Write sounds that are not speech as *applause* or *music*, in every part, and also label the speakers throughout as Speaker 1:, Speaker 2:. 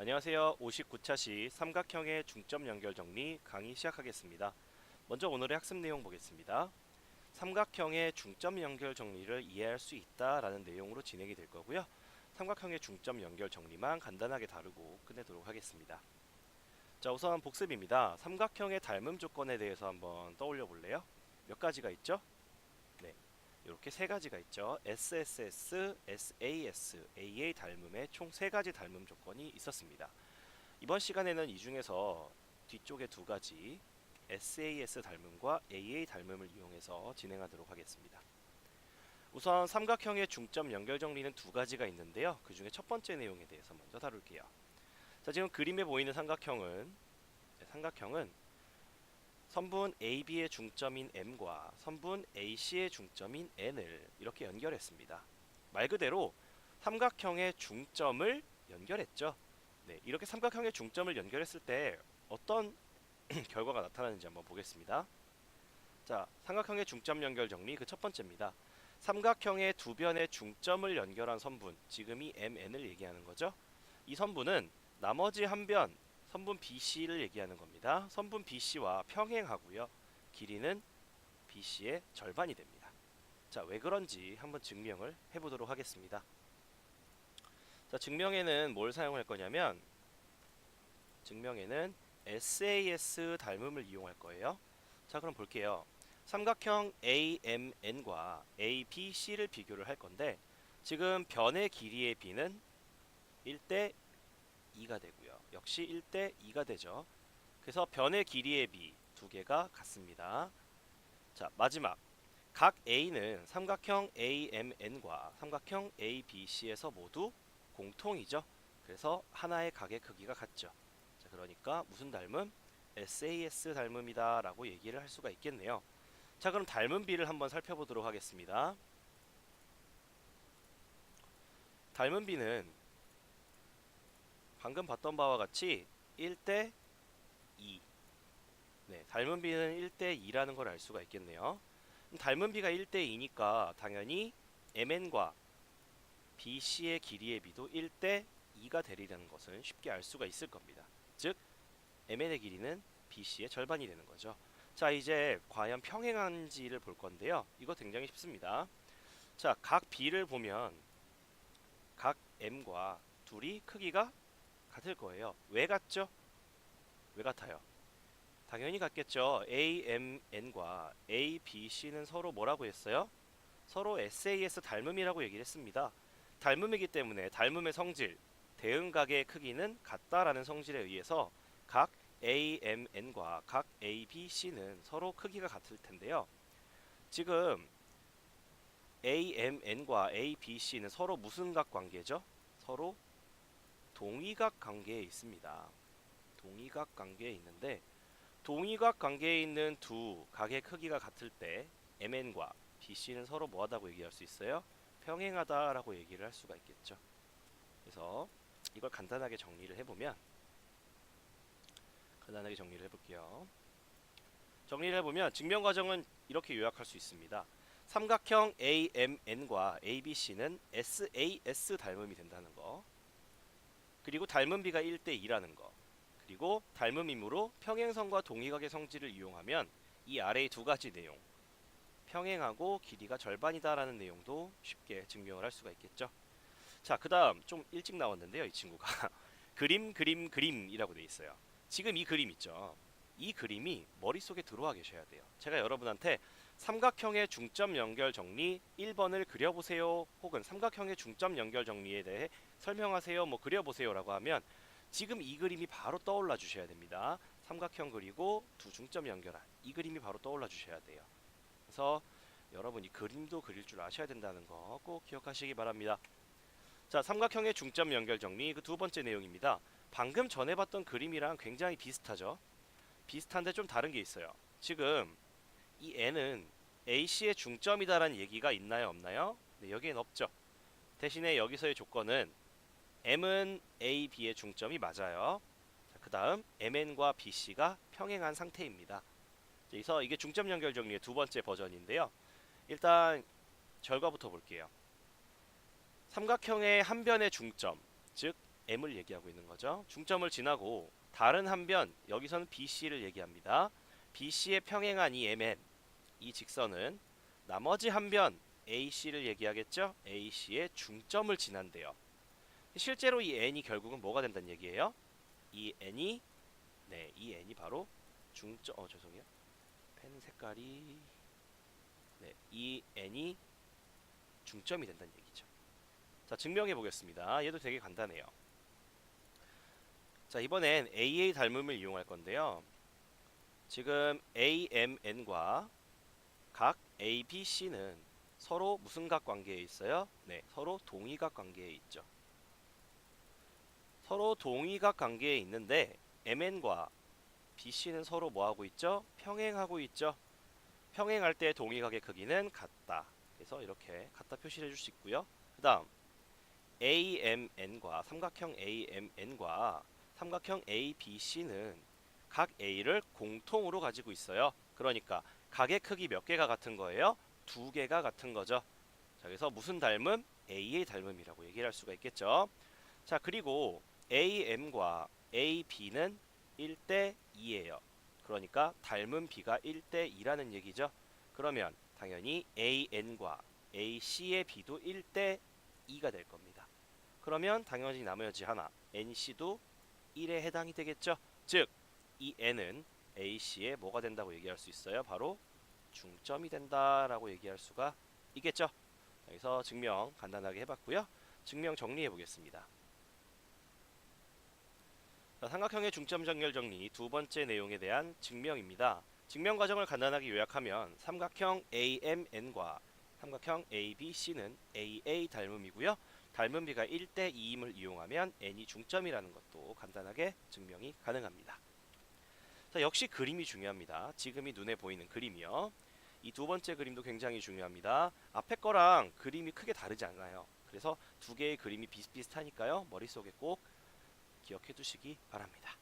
Speaker 1: 안녕하세요. 59차시 삼각형의 중점 연결 정리 강의 시작하겠습니다. 먼저 오늘의 학습 내용 보겠습니다. 삼각형의 중점 연결 정리를 이해할 수 있다라는 내용으로 진행이 될 거고요. 삼각형의 중점 연결 정리만 간단하게 다루고 끝내도록 하겠습니다. 자, 우선 복습입니다. 삼각형의 닮음 조건에 대해서 한번 떠올려 볼래요? 몇 가지가 있죠? 네. 이렇게 세 가지가 있죠. SSS, SAS, AA 닮음의 총 세 가지 닮음 조건이 있었습니다. 이번 시간에는 이 중에서 뒤쪽에 두 가지 SAS 닮음과 AA 닮음을 이용해서 진행하도록 하겠습니다. 우선 삼각형의 중점 연결 정리는 두 가지가 있는데요. 그 중에 첫 번째 내용에 대해서 먼저 다룰게요. 자, 지금 그림에 보이는 삼각형은 네, 삼각형은 선분 AB의 중점인 M과 선분 AC의 중점인 N을 이렇게 연결했습니다. 말 그대로 삼각형의 중점을 연결했죠. 네, 이렇게 삼각형의 중점을 연결했을 때 어떤 *clears throat* 결과가 나타나는지 한번 보겠습니다. 자, 삼각형의 중점 연결 정리 그 첫 번째입니다. 삼각형의 두 변의 중점을 연결한 선분, 지금 이 MN을 얘기하는 거죠. 이 선분은 나머지 한 변, 선분 BC를 얘기하는 겁니다. 선분 BC와 평행하고요. 길이는 BC의 절반이 됩니다. 자, 왜 그런지 한번 증명을 해보도록 하겠습니다. 자, 증명에는 뭘 사용할 거냐면 증명에는 SAS 닮음을 이용할 거예요. 자, 그럼 볼게요. 삼각형 AMN과 ABC를 비교를 할 건데 지금 변의 길이의 B는 1대 2가 되고요. 역시 1대 2가 되죠. 그래서 변의 길이의 B 두 개가 같습니다. 자, 마지막 각 A는 삼각형 AMN과 삼각형 ABC에서 모두 공통이죠. 그래서 하나의 각의 크기가 같죠. 자, 그러니까 무슨 닮음? SAS 닮음이다 라고 얘기를 할 수가 있겠네요. 자, 그럼 닮은 비를 한번 살펴보도록 하겠습니다. 닮은 비는 방금 봤던 바와 같이 1대 2. 네, 닮은 비는 1대 2라는 걸 알 수가 있겠네요. 닮은 비가 1대 2니까 당연히 MN과 BC의 길이의 비도 1대 2가 되리라는 것은 쉽게 알 수가 있을 겁니다. 즉 MN의 길이는 BC의 절반이 되는 거죠. 자, 이제 과연 평행한지를 볼 건데요. 이거 굉장히 쉽습니다. 자, 각 B를 보면 각 M과 둘이 크기가 같을 거예요. 왜 같죠? 왜 같아요? 당연히 같겠죠. AMN과 ABC는 서로 뭐라고 했어요? 서로 SAS 닮음이라고 얘기를 했습니다. 닮음이기 때문에 닮음의 성질, 대응각의 크기는 같다라는 성질에 의해서 각 AMN과 각 ABC는 서로 크기가 같을 텐데요. 지금 AMN과 ABC는 서로 무슨 각 관계죠? 서로 동의각 관계에 있습니다. 동의각 관계에 있는데 동의각 관계에 있는 두 각의 크기가 같을 때 MN과 BC는 서로 뭐하다고 얘기할 수 있어요? 평행하다라고 얘기를 할 수가 있겠죠. 그래서 이걸 간단하게 정리를 해보면 간단하게 정리를 해볼게요. 정리를 해보면 증명 과정은 이렇게 요약할 수 있습니다. 삼각형 AMN과 ABC는 SAS 닮음이 된다는 거. 그리고 닮은 비가 1대 2라는 거. 그리고 닮음이므로 평행선과 동의각의 성질을 이용하면 이 아래의 두 가지 내용 평행하고 길이가 절반이다라는 내용도 쉽게 증명을 할 수가 있겠죠. 자, 그 다음 좀 일찍 나왔는데요, 이 친구가 *laughs* 그림 그림 그림이라고 돼 있어요. 지금 이 그림 있죠. 이 그림이 머릿속에 들어와 계셔야 돼요. 제가 여러분한테 삼각형의 중점 연결 정리 1번을 그려보세요. 혹은 삼각형의 중점 연결 정리에 대해 설명하세요. 뭐 그려보세요라고 하면 지금 이 그림이 바로 떠올라 주셔야 됩니다. 삼각형 그리고 두 중점 연결한 이 그림이 바로 떠올라 주셔야 돼요. 그래서 여러분이 그림도 그릴 줄 아셔야 된다는 거 꼭 기억하시기 바랍니다. 자, 삼각형의 중점 연결 정리 그 두 번째 내용입니다. 방금 전에 봤던 그림이랑 굉장히 비슷하죠. 비슷한데 좀 다른 게 있어요. 지금 이 n은 AC의 중점이다라는 얘기가 있나요, 없나요? 네, 여기엔 없죠. 대신에 여기서의 조건은 M은 A, B의 중점이 맞아요. 그 다음 MN과 BC가 평행한 상태입니다. 그래서 이게 중점 연결 정리의 두 번째 버전인데요. 일단 결과부터 볼게요. 삼각형의 한 변의 중점, 즉 M을 얘기하고 있는 거죠. 중점을 지나고 다른 한 변 여기서는 BC를 얘기합니다. BC의 평행한 이 MN 이 직선은 나머지 한 변 AC를 얘기하겠죠. AC의 중점을 지난대요. 실제로 이 N이 결국은 뭐가 된다는 얘기예요? 이 N이 네, 이 N이 바로 중점 어 죄송해요. 펜 색깔이 네, 이 N이 중점이 된다는 얘기죠. 자, 증명해 보겠습니다. 얘도 되게 간단해요. 자, 이번엔 AA 닮음을 이용할 건데요. 지금 AMN과 각 ABC는 서로 무슨 각 관계에 있어요? 네, 서로 동의각 관계에 있죠. 서로 동의각 관계에 있는데 MN과 BC는 서로 뭐 하고 있죠? 평행하고 있죠. 평행할 때 동의각의 크기는 같다. 그래서 이렇게 같다 표시를 해줄 수 있고요. 그 다음 AMN과 삼각형 AMN과 삼각형 ABC는 각 A를 공통으로 가지고 있어요. 그러니까 각의 크기 몇 개가 같은 거예요? 두 개가 같은 거죠. 자, 그래서 무슨 닮음? A의 닮음이라고 얘기를 할 수가 있겠죠. 자, 그리고 AM과 AB는 1대 2예요. 그러니까 닮은 B가 1대 2라는 얘기죠. 그러면 당연히 AN과 AC의 B도 1대 2가 될 겁니다. 그러면 당연히 나머지 하나 NC도 1에 해당이 되겠죠. 즉, 이 N은 AC의 뭐가 된다고 얘기할 수 있어요? 바로 중점이 된다라고 얘기할 수가 있겠죠. 여기서 증명 간단하게 해봤고요. 증명 정리해 보겠습니다. 자, 삼각형의 중점 정렬 정리 두 번째 내용에 대한 증명입니다. 증명 과정을 간단하게 요약하면 삼각형 AMN과 삼각형 ABC는 AA 닮음이고요. 닮은 비가 1대 2임을 이용하면 n이 중점이라는 것도 간단하게 증명이 가능합니다. 자, 역시 그림이 중요합니다. 지금이 눈에 보이는 그림이요. 이 두 번째 그림도 굉장히 중요합니다. 앞에 거랑 그림이 크게 다르지 않아요. 그래서 두 개의 그림이 비슷비슷하니까요. 머릿속에 꼭 기억해 두시기 바랍니다.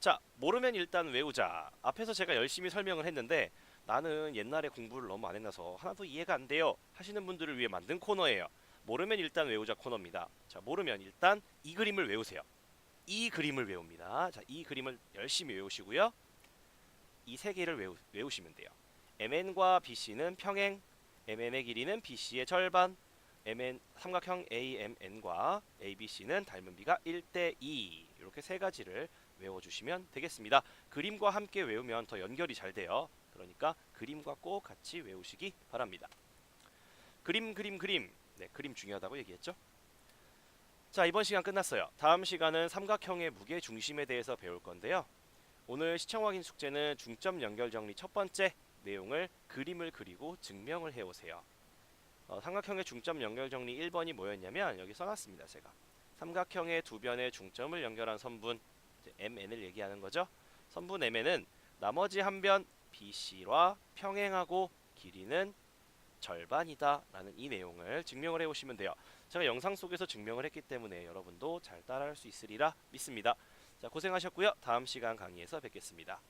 Speaker 1: 자, 모르면 일단 외우자. 앞에서 제가 열심히 설명을 했는데 나는 옛날에 공부를 너무 안 해놔서 하나도 이해가 안 돼요. 하시는 분들을 위해 만든 코너예요. 모르면 일단 외우자 코너입니다. 자, 모르면 일단 이 그림을 외우세요. 이 그림을 외웁니다. 자, 이 그림을 열심히 외우시고요. 이 세 개를 외우, 외우시면 돼요. MN과 BC는 평행, MN의 길이는 BC의 절반, MN 삼각형 AMN과 ABC는 닮은 비가 1대 2 이렇게 세 가지를 외워주시면 되겠습니다. 그림과 함께 외우면 더 연결이 잘 돼요. 그러니까 그림과 꼭 같이 외우시기 바랍니다. 그림 그림 그림 네 그림 중요하다고 얘기했죠. 자 이번 시간 끝났어요. 다음 시간은 삼각형의 무게 중심에 대해서 배울 건데요. 오늘 시청 확인 숙제는 중점 연결 정리 첫 번째 내용을 그림을 그리고 증명을 해오세요. 어, 삼각형의 중점 연결 정리 1번이 뭐였냐면 여기 써놨습니다. 제가 삼각형의 두 변의 중점을 연결한 선분 MN을 얘기하는 거죠. 선분 MN은 나머지 한 변 BC와 평행하고 길이는 절반이다 라는 이 내용을 증명을 해오시면 돼요. 제가 영상 속에서 증명을 했기 때문에 여러분도 잘 따라할 수 있으리라 믿습니다. 자 고생하셨고요. 다음 시간 강의에서 뵙겠습니다.